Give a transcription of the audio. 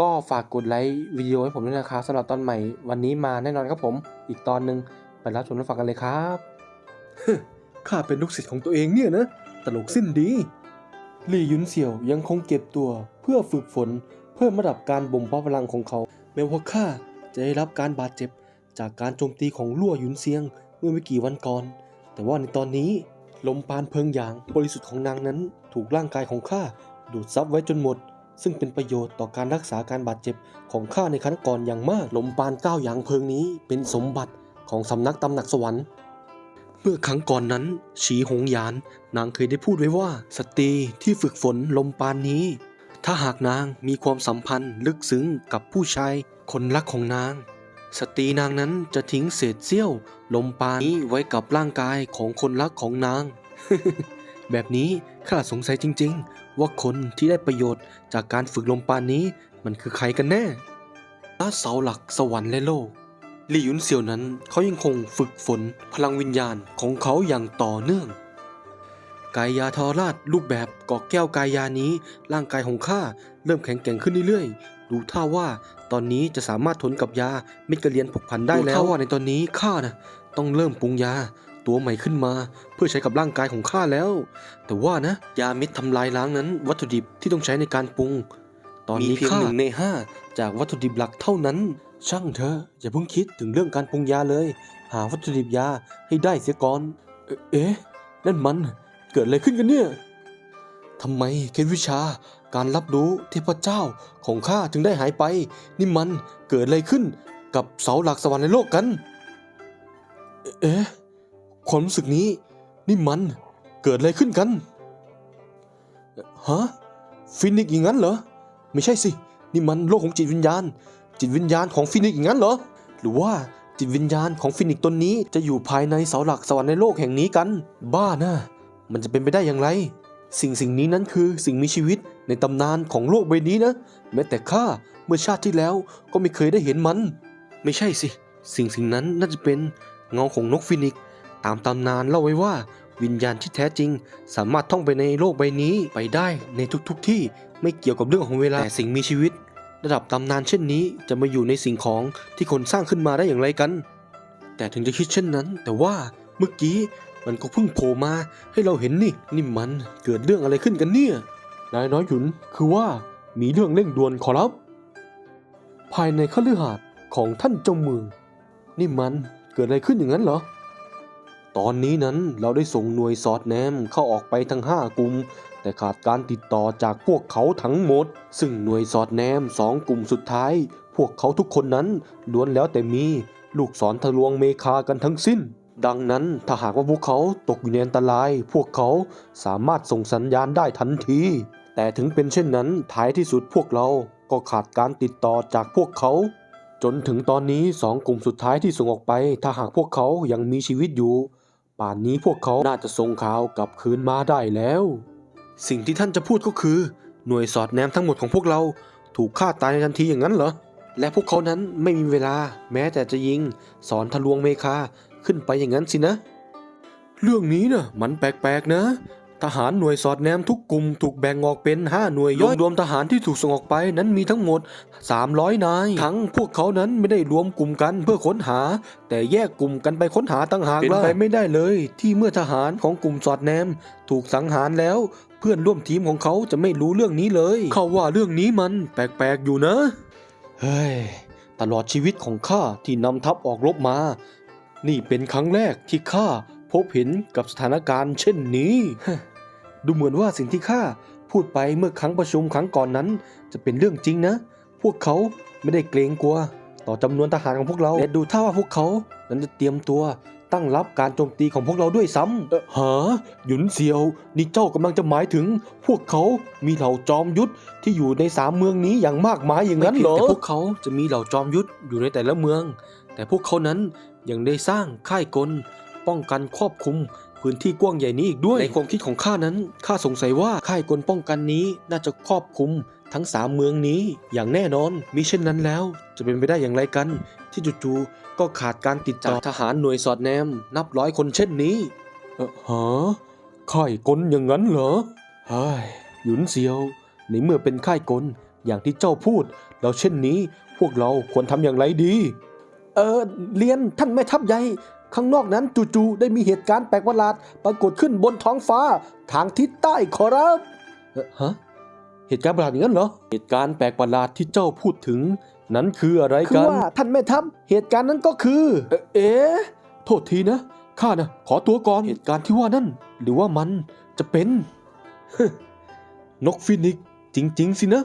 ก็ฝากกดไลค์วิดีโอให้ผมด้วยนะครับสำหรับตอนใหม่วันนี้มาแน่นอนครับผมอีกตอนหนึ่งไปรับชมรับฟังกันเลยครับข้าเป็นลูกศิษย์ของตัวเองเนี่ยนะ ตลกสิ้นดีลี่ยุนเสี่ยวยังคงเก็บตัวเพื่อฝึกฝนเพิ่มระดับการบ่มเพาะพลังของเขา แม้ว่าข้าจะได้รับการบาดเจ็บ จากการโจมตีของลั่วหยุนเซียงเมื่อไม่กี่วันก่อน แต่ว่าในตอนนี้ลมปานเพิงหยางบริสุทธิ์ของนางนั้น ถูกร่างกายของข้าดูดซับไว้จนหมด ซึ่งเป็นประโยชน์ต่อการรักษาการบาดเจ็บของข้าในครั้งก่อนอย่างมากลมปานเก้าวหยางเพิงนี้เป็นสมบัติของสำนักตำหนักสวรรค์ เมื่อครั้งก่อนนั้น ฉีหงหยาน นางเคยได้พูดไว้ว่า สตรีที่ฝึกฝนลมปานนี้ ถ้าหากนางมีความสัมพันธ์ลึกซึ้งกับผู้ชายคนรักของนาง สตรีนางนั้นจะทิ้งเศษเสี้ยว ลมปานนี้ไว้กับร่างกายของคนรักของนาง แบบนี้ข้าสงสัยจริง ๆ ว่าคนที่ได้ประโยชน์จากการฝึกลมปานนี้มันคือใครกันแน่ณเสาหลักสวรรค์และโลกลี่หยุนเสี่ยวนั้นเขายังคงฝึกฝนพลังวิญญาณของเขาอย่างต่อเนื่อง กายยาทอราชรูปแบบกอกแก้วกายยานี้ ร่างกายของข้าเริ่มแข็งแกร่งขึ้นเรื่อยๆ ดูท่าว่าตอนนี้จะสามารถทนกับยาเม็ดกระเรียนผกผันได้แล้วดูท่าว่าในตอนนี้ข้านะต้องเริ่มปรุงยา ตัวใหม่ขึ้นมา เพื่อใช้กับร่างกายของข้าแล้ว แต่ว่านะ ยาเม็ดทำลายล้างนั้น วัตถุดิบที่ต้องใช้ในการปรุง ตอนนี้มีเพียงข้าหนึ่งในห้าจากวัตถุดิบหลักเท่านั้น ช่างเถออย่าเพิ่งคิดถึงเรื่องการปรุงยาเลย หาวัตถุดิบยาให้ได้เสียก่อนเอ๊ะนั่นมันเกิดอะไรขึ้นกันเนี่ยทำไมเคล็ดวิชาการรับรู้เทพเจ้าของข้าจึงได้หายไป นี่มันเกิดอะไรขึ้นกับเสาหลักสวรรค์ในโลกกัน เอ๊ะ ความรู้สึกนี้ นี่มันเกิดอะไรขึ้นกันฮะฟินิกอย่างนั้นเหรอ ไม่ใช่สิ นี่มันโลกของจิตวิญญาณ จิตวิญญาณของฟินิกอย่างนั้นเหรอ หรือว่าจิตวิญญาณของฟินิกตนนี้จะอยู่ภายในเสาหลักสวรรค์ในโลกแห่งนี้กัน บ้านะมันจะเป็นไปได้อย่างไร สิ่งสิ่งนี้นั้นคือสิ่งมีชีวิตในตำนานของโลกใบนี้นะ แม้แต่ข้าเมื่อชาติที่แล้วก็ไม่เคยได้เห็นมัน ไม่ใช่สิ สิ่งสิ่งนั้นน่าจะเป็นเงาของนกฟินิกซามตำนานเล่าไว้ว่า วิญญาณที่แท้จริง สามารถท่องไปในโลกใบนี้ไปได้ในทุกๆทที่ไม่เกี่ยวกับเรื่องของเวลาแต่สิ่งมีชีวิต ระดับตำนานเช่นนี้จะมาอยู่ในสิ่งของที่คนสร้างขึ้นมาได้อย่างไรกัน แต่ถึงจะคิดเช่นนั้น แต่ว่าเมื่อกี้มันก็เพิ่งโผล่มาให้เราเห็นนี่นี่มันเกิดเรื่องอะไรขึ้นกันเนี่ยนายน้อยหยุนคือว่ามีเรื่องเร่งด่วนขอรับ ภายในคฤหาสน์ของท่านเจ้าเมืองนี่มันเกิดอะไรขึ้นอย่างนั้นเหรอ ตอนนี้นั้นเราได้ส่งหน่วยสอดแนมเข้าออกไปทั้งห้ากลุ่มแต่ขาดการติดต่อจากพวกเขาทั้งหมด ซึ่งหน่วยสอดแนมสองกลุ่มสุดท้าย พวกเขาทุกคนนั้นล้วนแล้วแต่มี ลูกศรทะลวงเมคากันทั้งสิ้น ดังนั้นถ้าหากว่าพวกเขาตกอยู่ในอันตราย พวกเขาสามารถส่งสัญญาณได้ทันที แต่ถึงเป็นเช่นนั้นท้ายที่สุดพวกเราก็ขาดการติดต่อจากพวกเขา จนถึงตอนนี้สองกลุ่มสุดท้ายที่ส่งออกไป ถ้าหากพวกเขายังมีชีวิตอยู่ ป่านนี้พวกเขาน่าจะส่งข่าวกลับคืนมาได้แล้ว สิ่งที่ท่านจะพูดก็คือ หน่วยสอดแนมทั้งหมดของพวกเราถูกฆ่าตายในทันทีอย่างนั้นเหรอ และพวกเขานั้นไม่มีเวลาแม้แต่จะยิง สอนทะลวงเมคาขึ้นไปอย่างนั้นสินะ เรื่องนี้น่ะมันแปลกๆนะ ทหารหน่วยสอดแนมทุกกลุ่มถูกแบ่งออกเป็น 5 หน่วยย่อยรวมทหารที่ถูกส่งออกไปนั้นมีทั้งหมด 300 นาย ทั้งพวกเขานั้นไม่ได้รวมกลุ่มกันเพื่อค้นหา แต่แยกกลุ่มกันไปค้นหาต่างหากเป็นไปไม่ได้เลย ที่เมื่อทหารของกลุ่มสอดแนม ถูกสังหารแล้วเพื่อนร่วมทีมของเขาจะไม่รู้เรื่องนี้เลย เขาว่าเรื่องนี้มันแปลกๆอยู่นะ เฮ้ย ตลอดชีวิตของข้าที่นำทัพออกรบมา นี่เป็นครั้งแรกที่ข้า พบเห็นกับสถานการณ์เช่นนี้ ดูเหมือนว่าสิ่งที่ข้าพูดไปเมื่อครั้งประชุมครั้งก่อนนั้น จะเป็นเรื่องจริงนะ พวกเขาไม่ได้เกรงกลัว ต่อจำนวนทหารของพวกเราและดูท่าว่าพวกเขานั้นจะเตรียมตัวตั้งรับการโจมตีของพวกเราด้วยซ้ำเอ่อหาหยุนเซียว นี่เจ้ากำลังจะหมายถึง พวกเขามีเหล่าจอมยุทธที่อยู่ในสามเมืองนี้อย่างมากมายอย่างนั้นเหรอแต่พวกเขาจะมีเหล่าจอมยุทธอยู่ในแต่ละเมือง แต่พวกเขานั้นยังได้สร้างค่ายกล ป้องกันครอบคลุมพื้นที่กว้างใหญ่นี้อีกด้วย ในความคิดของข้านั้นข้าสงสัยว่าค่ายกลป้องกันนี้น่าจะครอบคลุมทั้งสามเมืองนี้อย่างแน่นอนมิเช่นนั้นแล้ว จะเป็นไปได้อย่างไรกัน ที่จู่ๆก็ขาดการติดต่อจากทหารหน่วยสอดแนม นับร้อยคนเช่นนี้เออฮะค่ายกลอย่างนั้นเหรอเฮ้ยหยุนเซียวในเมื่อเป็นค่ายกลอย่างที่เจ้าพูด แล้วเช่นนี้พวกเราควรทำอย่างไรดี เออเรียนท่านแม่ทัพใหญ่ ข้างนอกนั้นจู่ๆได้มีเหตุการณ์แปลกประหลาด ปรากฏขึ้นบนท้องฟ้าทางทิศใต้ขอรับเอ่อฮะเหตุการณ์ประหลาดอย่างนั้นเหรอเหตุการณ์แปลกประหลาดที่เจ้าพูดถึง นั้นคืออะไรคือกันว่าท่านแม่ทัพเหตุการณ์นั้นก็คือเอ๊ะเอ๊ะโทษทีนะข้านะขอตัวก่อนเหตุการณ์ที่ว่านั่น หรือว่ามันจะเป็นนกฟินิกซ์จริง ๆ สินะ